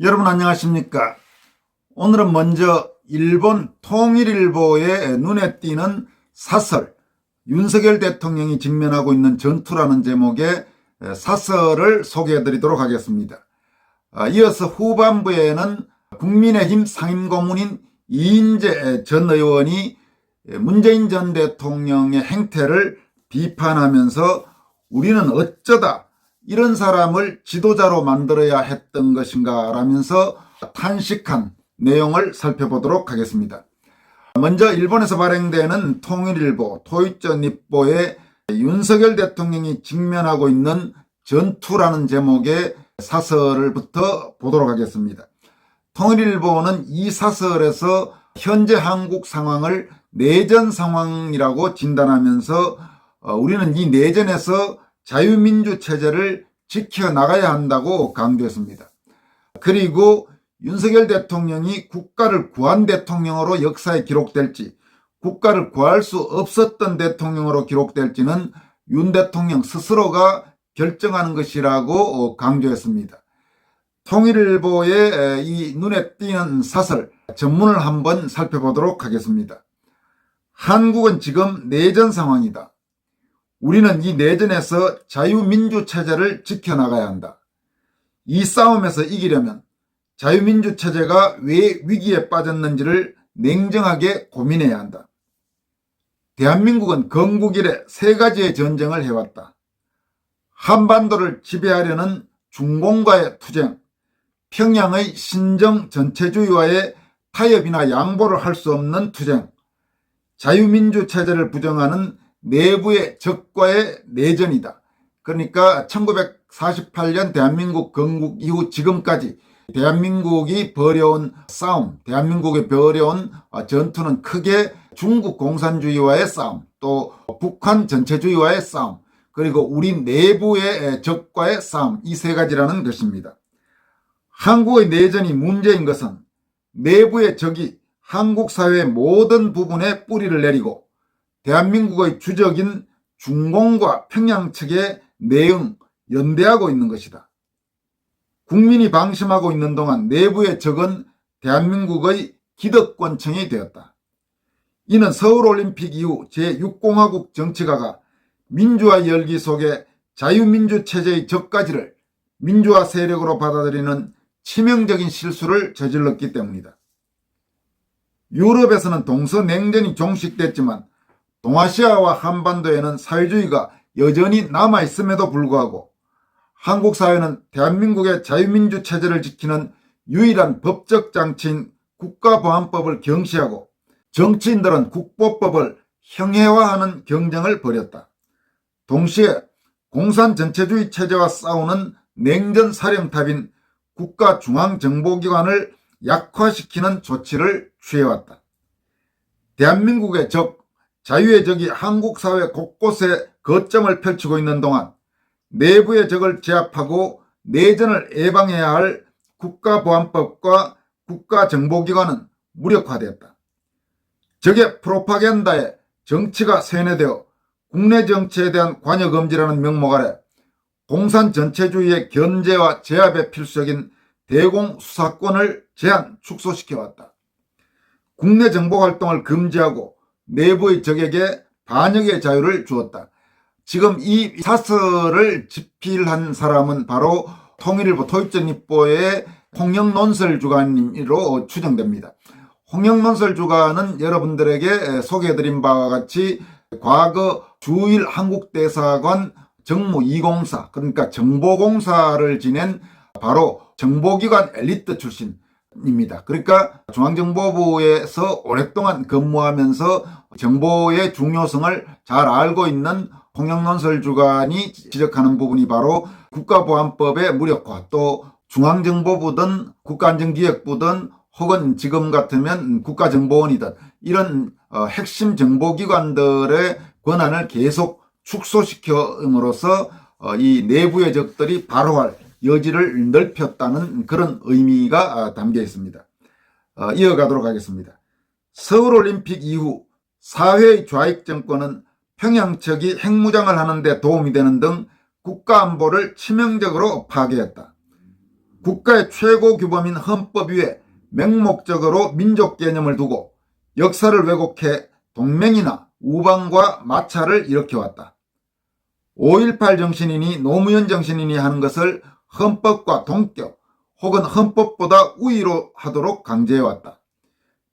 여러분 안녕하십니까? 오늘은 먼저 일본 통일일보의 눈에 띄는 사설, 윤석열 대통령이 직면하고 있는 전투라는 제목의 사설을 소개해 드리도록 하겠습니다. 아, 이어서 후반부에는 국민의힘 상임고문인 이인재 전 의원이 문재인 전 대통령의 행태를 비판하면서 우리는 어쩌다 이런 사람을 지도자로 만들어야 했던 것인가 라면서 탄식한 내용을 살펴보도록 하겠습니다. 먼저 일본에서 발행되는 통일일보, 토이쩌니뽀의 윤석열 대통령이 직면하고 있는 전투라는 제목의 사설을부터 보도록 하겠습니다. 통일일보는 이 사설에서 현재 한국 상황을 내전 상황이라고 진단하면서 어, 우리는 이 내전에서 자유민주 체제를 지켜나가야 한다고 강조했습니다. 그리고 윤석열 대통령이 국가를 구한 대통령으로 역사에 기록될지 국가를 구할 수 없었던 대통령으로 기록될지는 윤 대통령 스스로가 결정하는 것이라고 강조했습니다. 통일일보의 이 눈에 띄는 사설 전문을 한번 살펴보도록 하겠습니다. 한국은 지금 내전 상황이다. 우리는 이 내전에서 자유민주 체제를 지켜나가야 한다. 이 싸움에서 이기려면 자유민주 체제가 왜 위기에 빠졌는지를 냉정하게 고민해야 한다. 대한민국은 건국 이래 세 가지의 전쟁을 해왔다. 한반도를 지배하려는 중공과의 투쟁, 평양의 신정 전체주의와의 타협이나 양보를 할 수 없는 투쟁, 자유민주 체제를 부정하는 내부의 적과의 내전이다. 그러니까 1948년 대한민국 건국 이후 지금까지 대한민국이 벌여온 싸움, 대한민국이 벌여온 전투는 크게 중국 공산주의와의 싸움, 또 북한 전체주의와의 싸움, 그리고 우리 내부의 적과의 싸움, 이 세 가지라는 것입니다. 한국의 내전이 문제인 것은 내부의 적이 한국 사회의 모든 부분에 뿌리를 내리고 대한민국의 주적인 중공과 평양 측에 내응, 연대하고 있는 것이다. 국민이 방심하고 있는 동안 내부의 적은 대한민국의 기득권층이 되었다. 이는 서울올림픽 이후 제6공화국 정치가가 민주화 열기 속에 자유민주 체제의 적가지를 민주화 세력으로 받아들이는 치명적인 실수를 저질렀기 때문이다. 유럽에서는 동서냉전이 종식됐지만 동아시아와 한반도에는 사회주의가 여전히 남아있음에도 불구하고 한국 사회는 대한민국의 자유민주 체제를 지키는 유일한 법적 장치인 국가보안법을 경시하고 정치인들은 국보법을 형해화하는 경쟁을 벌였다. 동시에 공산 전체주의 체제와 싸우는 냉전 사령탑인 국가중앙정보기관을 약화시키는 조치를 취해왔다. 대한민국의 적, 자유의 적이 한국 사회 곳곳에 거점을 펼치고 있는 동안 내부의 적을 제압하고 내전을 예방해야 할 국가보안법과 국가정보기관은 무력화되었다. 적의 프로파간다에 정치가 세뇌되어 국내 정치에 대한 관여금지라는 명목 아래 공산 전체주의의 견제와 제압에 필수적인 대공수사권을 제한 축소시켜왔다. 국내 정보활동을 금지하고 내부의 적에게 반역의 자유를 주었다. 지금 이 사설을 집필한 사람은 바로 통일일보 토입전입보의 홍영논설 주간으로 추정됩니다. 홍영논설 주간은 여러분들에게 소개해드린 바와 같이 과거 주일 한국대사관 정무 2공사 그러니까 정보공사를 지낸 바로 정보기관 엘리트 출신 입니다. 그러니까 중앙정보부에서 오랫동안 근무하면서 정보의 중요성을 잘 알고 있는 홍영논설 주관이 지적하는 부분이 바로 국가보안법의 무력화 또 중앙정보부든 국가안전기획부든 혹은 지금 같으면 국가정보원이든 이런 어, 핵심 정보기관들의 권한을 계속 축소시켜음으로써 어, 이 내부의 적들이 바로할 여지를 넓혔다는 그런 의미가 아, 담겨 있습니다. 어, 이어가도록 하겠습니다. 서울올림픽 이후 사회의 좌익 정권은 평양 측이 핵무장을 하는데 도움이 되는 등 국가 안보를 치명적으로 파괴했다. 국가의 최고 규범인 헌법 위에 맹목적으로 민족 개념을 두고 역사를 왜곡해 동맹이나 우방과 마찰을 일으켜왔다. 5.18 정신이니 노무현 정신이니 하는 것을 헌법과 동격 혹은 헌법보다 우위로 하도록 강제해왔다.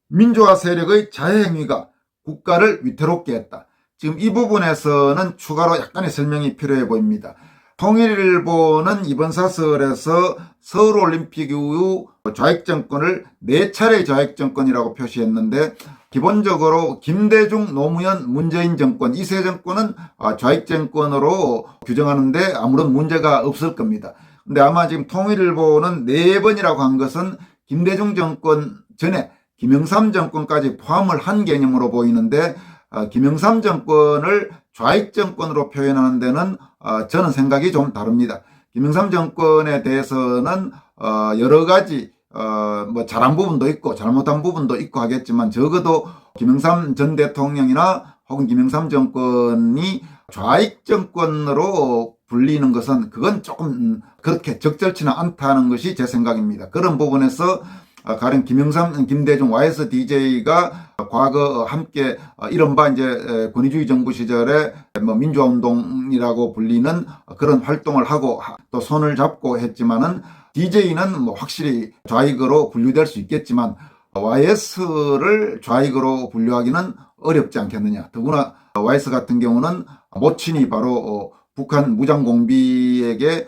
민주화 세력의 자해행위가 국가를 위태롭게 했다. 지금 이 부분에서는 추가로 약간의 설명이 필요해 보입니다. 통일일보는 이번 사설에서 서울올림픽 이후 좌익정권을 네 차례 좌익정권이라고 표시했는데 기본적으로 김대중, 노무현, 문재인 정권, 이 세 정권은 아, 좌익정권으로 규정하는데 아무런 문제가 없을 겁니다. 근데 아마 지금 통일일보는 네 번이라고 한 것은 김대중 정권 전에 김영삼 정권까지 포함을 한 개념으로 보이는데 어, 김영삼 정권을 좌익 정권으로 표현하는 데는 어, 저는 생각이 좀 다릅니다. 김영삼 정권에 대해서는 어, 여러 가지 뭐 잘한 부분도 있고 잘못한 부분도 있고 하겠지만 적어도 김영삼 전 대통령이나 혹은 김영삼 정권이 좌익 정권으로 불리는 것은 그건 조금 그렇게 적절치는 않다는 것이 제 생각입니다. 그런 부분에서 어, 가령 김영삼, 김대중, YSDJ가 과거 함께 어, 이른바 이제 권위주의 정부 시절에 뭐 민주화 운동이라고 불리는 그런 활동을 하고 또 손을 잡고 했지만은 DJ는 뭐 확실히 좌익으로 분류될 수 있겠지만 YS를 좌익으로 분류하기는 어렵지 않겠느냐. 더구나 YS 같은 경우는 모친이 바로 어, 북한 무장공비에게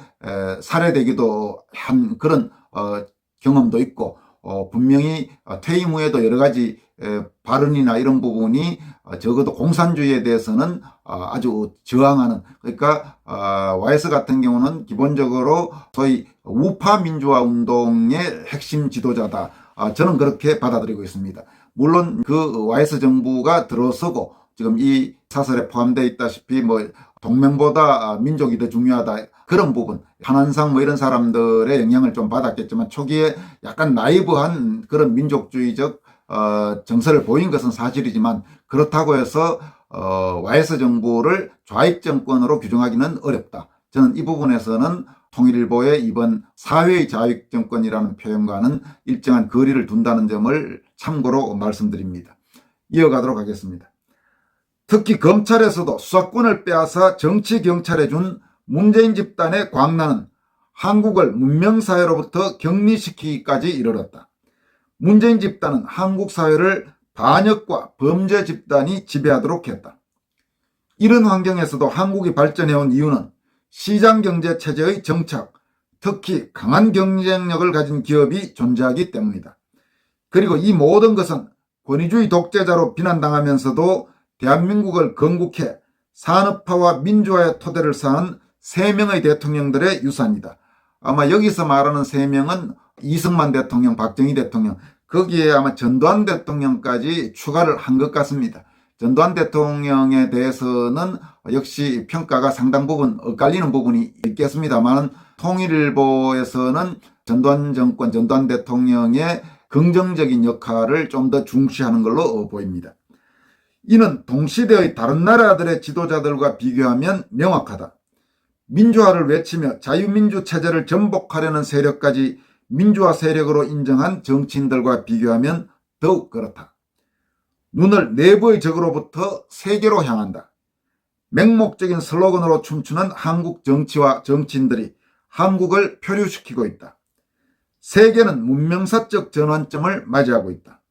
살해되기도 한 그런 경험도 있고 어, 분명히 어, 퇴임 후에도 여러 가지 에, 발언이나 이런 부분이 어, 적어도 공산주의에 대해서는 어, 아주 저항하는 그러니까 어, YS 같은 경우는 기본적으로 소위 우파 민주화 운동의 핵심 지도자다. 아, 저는 그렇게 받아들이고 있습니다. 물론 그 YS 정부가 들어서고 지금 이 사설에 포함되어 있다시피 뭐 동맹보다 민족이 더 중요하다. 그런 부분, 한한상 뭐 이런 사람들의 영향을 좀 받았겠지만 초기에 약간 나이브한 그런 민족주의적 어, 정서를 보인 것은 사실이지만 그렇다고 해서 어, YS 정부를 좌익 정권으로 규정하기는 어렵다. 저는 이 부분에서는 통일일보의 이번 사회의 좌익 정권이라는 표현과는 일정한 거리를 둔다는 점을 참고로 말씀드립니다. 이어가도록 하겠습니다. 특히 검찰에서도 수사권을 빼앗아 정치 경찰에 준 문재인 집단의 광란은 한국을 문명사회로부터 격리시키기까지 이르렀다. 문재인 집단은 한국 사회를 반역과 범죄 집단이 지배하도록 했다. 이런 환경에서도 한국이 발전해온 이유는 시장경제 체제의 정착, 특히 강한 경쟁력을 가진 기업이 존재하기 때문이다. 그리고 이 모든 것은 권위주의 독재자로 비난당하면서도 대한민국을 건국해 산업화와 민주화의 토대를 쌓은 세 명의 대통령들의 유산이다. 아마 여기서 말하는 세 명은 이승만 대통령, 박정희 대통령, 거기에 아마 전두환 대통령까지 추가를 한 것 같습니다. 전두환 대통령에 대해서는 역시 평가가 상당 부분 엇갈리는 부분이 있겠습니다만 통일일보에서는 전두환 정권, 전두환 대통령의 긍정적인 역할을 좀 더 중시하는 걸로 보입니다. 이는 동시대의 다른 나라들의 지도자들과 비교하면 명확하다. 민주화를 외치며 자유민주 체제를 전복하려는 세력까지 민주화 세력으로 인정한 정치인들과 비교하면 더욱 그렇다. 눈을 내부의 적으로부터 세계로 향한다. 맹목적인 슬로건으로 춤추는 한국 정치와 정치인들이 한국을 표류시키고 있다. 세계는 문명사적 전환점을 맞이하고 있다.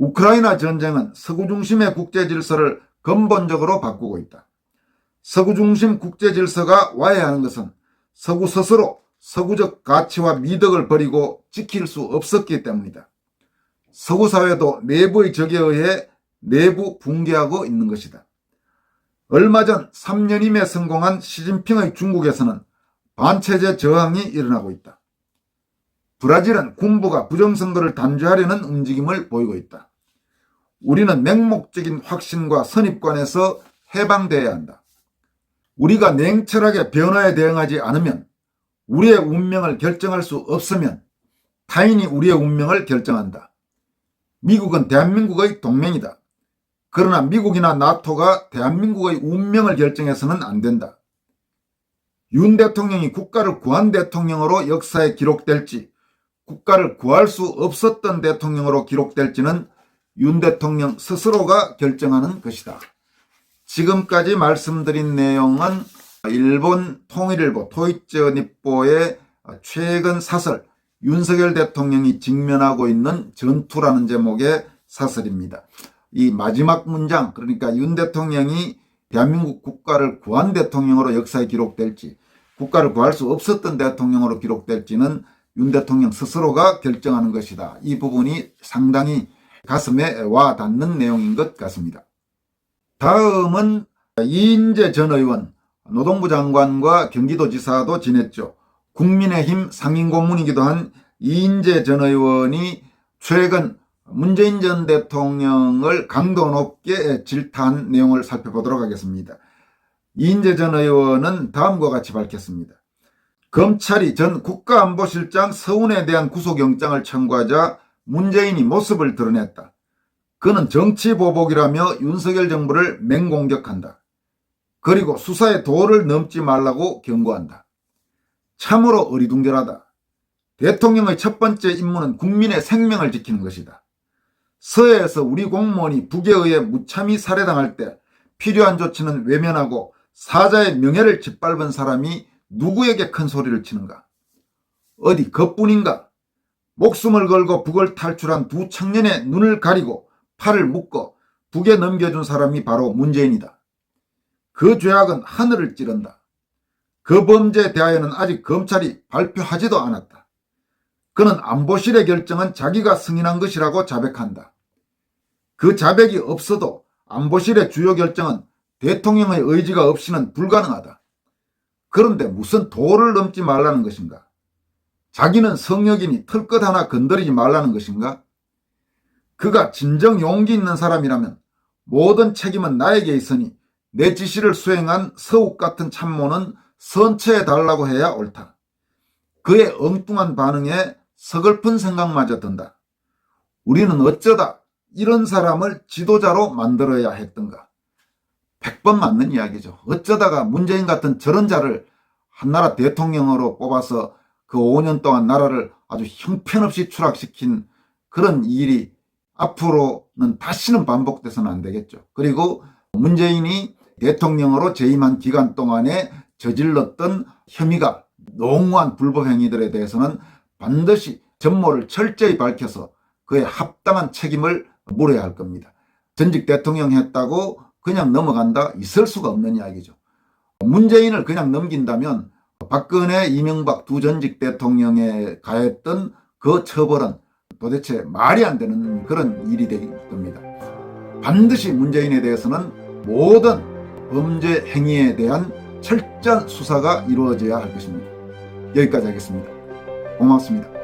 우크라이나 전쟁은 서구 중심의 국제 질서를 근본적으로 바꾸고 있다. 서구 중심 국제 질서가 와야 하는 것은 서구 스스로 서구적 가치와 미덕을 버리고 지킬 수 없었기 때문이다. 서구 사회도 내부의 적에 의해 내부 붕괴하고 있는 것이다. 얼마 전 3년임에 성공한 시진핑의 중국에서는 반체제 저항이 일어나고 있다. 브라질은 군부가 부정선거를 단죄하려는 움직임을 보이고 있다. 우리는 맹목적인 확신과 선입관에서 해방되어야 한다. 우리가 냉철하게 변화에 대응하지 않으면 우리의 운명을 결정할 수 없으면 타인이 우리의 운명을 결정한다. 미국은 대한민국의 동맹이다. 그러나 미국이나 나토가 대한민국의 운명을 결정해서는 안 된다. 윤 대통령이 국가를 구한 대통령으로 역사에 기록될지 국가를 구할 수 없었던 대통령으로 기록될지는 윤 대통령 스스로가 결정하는 것이다. 지금까지 말씀드린 내용은 일본 통일일보 토이츠 니뽀의 최근 사설 윤석열 대통령이 직면하고 있는 전투라는 제목의 사설입니다. 이 마지막 문장 그러니까 윤 대통령이 대한민국 국가를 구한 대통령으로 역사에 기록될지 국가를 구할 수 없었던 대통령으로 기록될지는 윤 대통령 스스로가 결정하는 것이다. 이 부분이 상당히 가슴에 와 닿는 내용인 것 같습니다. 다음은 이인재 전 의원, 노동부 장관과 경기도지사도 지냈죠. 국민의힘 상임고문이기도 한 이인재 전 의원이 최근 문재인 전 대통령을 강도 높게 질타한 내용을 살펴보도록 하겠습니다. 이인재 전 의원은 다음과 같이 밝혔습니다. 검찰이 전 국가안보실장 서운에 대한 구속영장을 청구하자 문재인이 모습을 드러냈다. 그는 정치 보복이라며 윤석열 정부를 맹공격한다. 그리고 수사의 도를 넘지 말라고 경고한다. 참으로 어리둥절하다. 대통령의 첫 번째 임무는 국민의 생명을 지키는 것이다. 서해에서 우리 공무원이 북에 의해 무참히 살해당할 때 필요한 조치는 외면하고 사자의 명예를 짓밟은 사람이 누구에게 큰 소리를 치는가? 어디 그뿐인가? 목숨을 걸고 북을 탈출한 두 청년의 눈을 가리고 팔을 묶어 북에 넘겨준 사람이 바로 문재인이다. 그 죄악은 하늘을 찌른다. 그 범죄에 대하여는 아직 검찰이 발표하지도 않았다. 그는 안보실의 결정은 자기가 승인한 것이라고 자백한다. 그 자백이 없어도 안보실의 주요 결정은 대통령의 의지가 없이는 불가능하다. 그런데 무슨 도를 넘지 말라는 것인가? 자기는 성역이니 털끝 하나 건드리지 말라는 것인가? 그가 진정 용기 있는 사람이라면 모든 책임은 나에게 있으니 내 지시를 수행한 서욱 같은 참모는 선처해 달라고 해야 옳다. 그의 엉뚱한 반응에 서글픈 생각마저 든다. 우리는 어쩌다 이런 사람을 지도자로 만들어야 했던가. 100번 맞는 이야기죠. 어쩌다가 문재인 같은 저런 자를 한나라 대통령으로 뽑아서 그 5년 동안 나라를 아주 형편없이 추락시킨 그런 일이 앞으로는 다시는 반복돼서는 안 되겠죠. 그리고 문재인이 대통령으로 재임한 기간 동안에 저질렀던 혐의가 농후한 불법 행위들에 대해서는 반드시 전모를 철저히 밝혀서 그에 합당한 책임을 물어야 할 겁니다. 전직 대통령 했다고 그냥 넘어간다 있을 수가 없는 이야기죠. 문재인을 그냥 넘긴다면 박근혜, 이명박 두 전직 대통령에 가했던 그 처벌은 도대체 말이 안 되는 그런 일이 될 겁니다. 반드시 문재인에 대해서는 모든 범죄 행위에 대한 철저한 수사가 이루어져야 할 것입니다. 여기까지 하겠습니다. 고맙습니다.